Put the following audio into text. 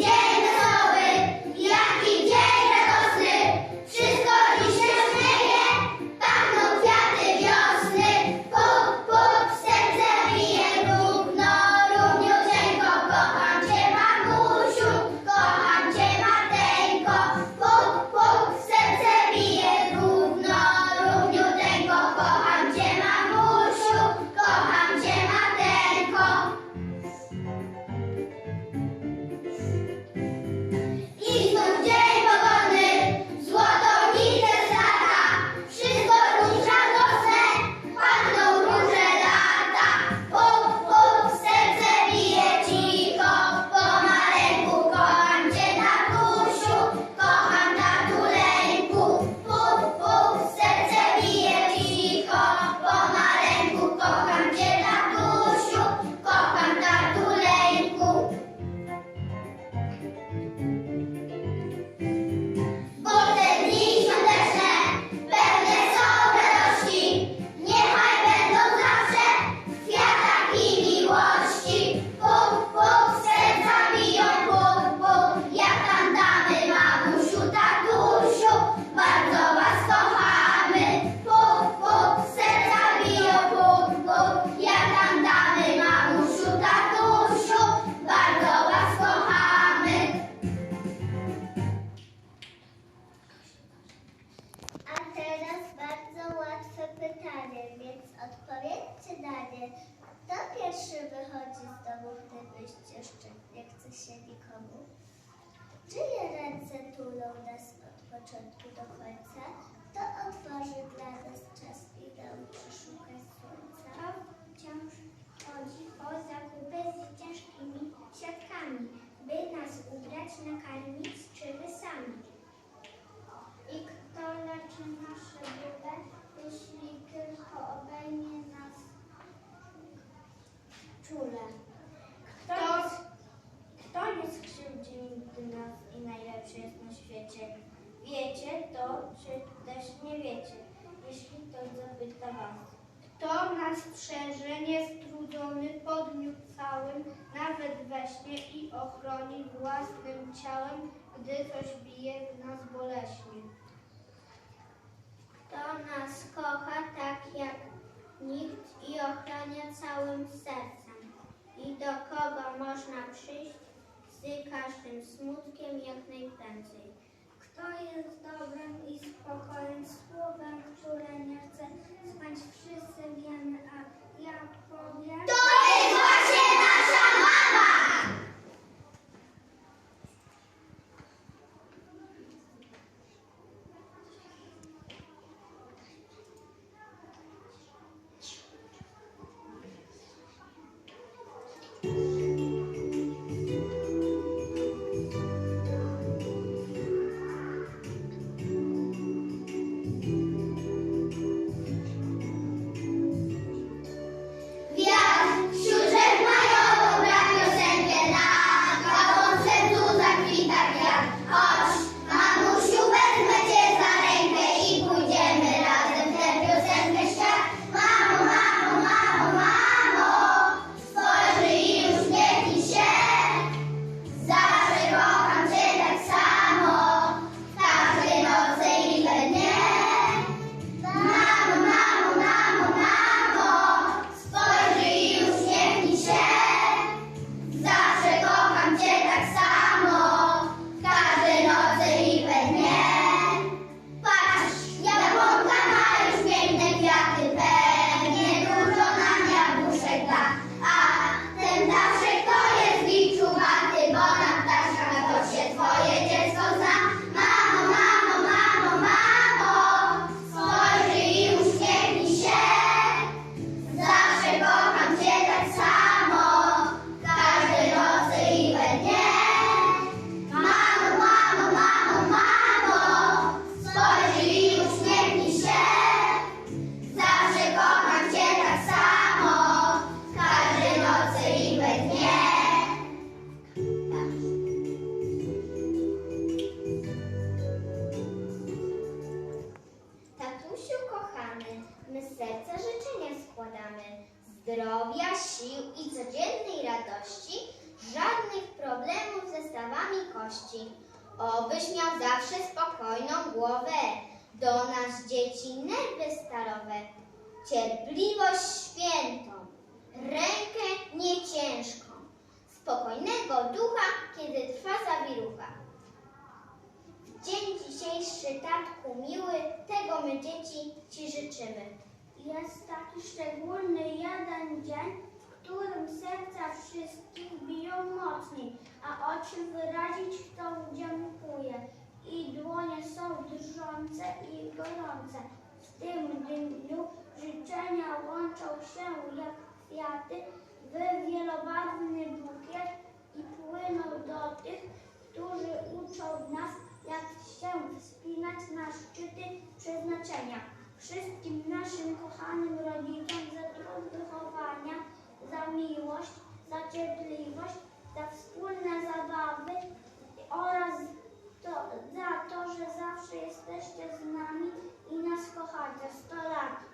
dzień wyjść jeszcze nie chce się nikomu? Czyje ręce tulą nas od początku do końca? Kto otworzy dla nas czas i nauczy szukać słońca? To wciąż chodzi o zakupy z ciężkimi siatkami, by nas ubrać, nakarmić zapyta was. Kto nas strzeże, niestrudzony po dniu całym, nawet we śnie i ochroni własnym ciałem, gdy coś bije w nas boleśnie. Kto nas kocha tak jak nikt i ochrania całym sercem. I do kogo można przyjść z każdym smutkiem jak najprędzej. Jest dobrem i spokojem słowem, które nie chce spać, wszyscy wiemy, a ja powiem. To jest Obyś miał zawsze spokojną głowę, do nas dzieci nerwy starowe, cierpliwość świętą, rękę nieciężką, spokojnego ducha, kiedy trwa zawirucha. W dzień dzisiejszy, tatku miły, tego my dzieci Ci życzymy. Jest taki szczególny jeden dzień, którym serca wszystkich biją mocniej, a oczy wyrazić chcą dziękuję. I dłonie są drżące i gorące. W tym dniu życzenia łączą się jak kwiaty w wielobarwny bukiet i płyną do tych, którzy uczą nas, jak się wspinać na szczyty przeznaczenia. Wszystkim naszym kochanym rodzicom za trud wychowania, za miłość, za cierpliwość, za wspólne zabawy oraz to, za to, że zawsze jesteście z nami i nas kochacie. 100 lat.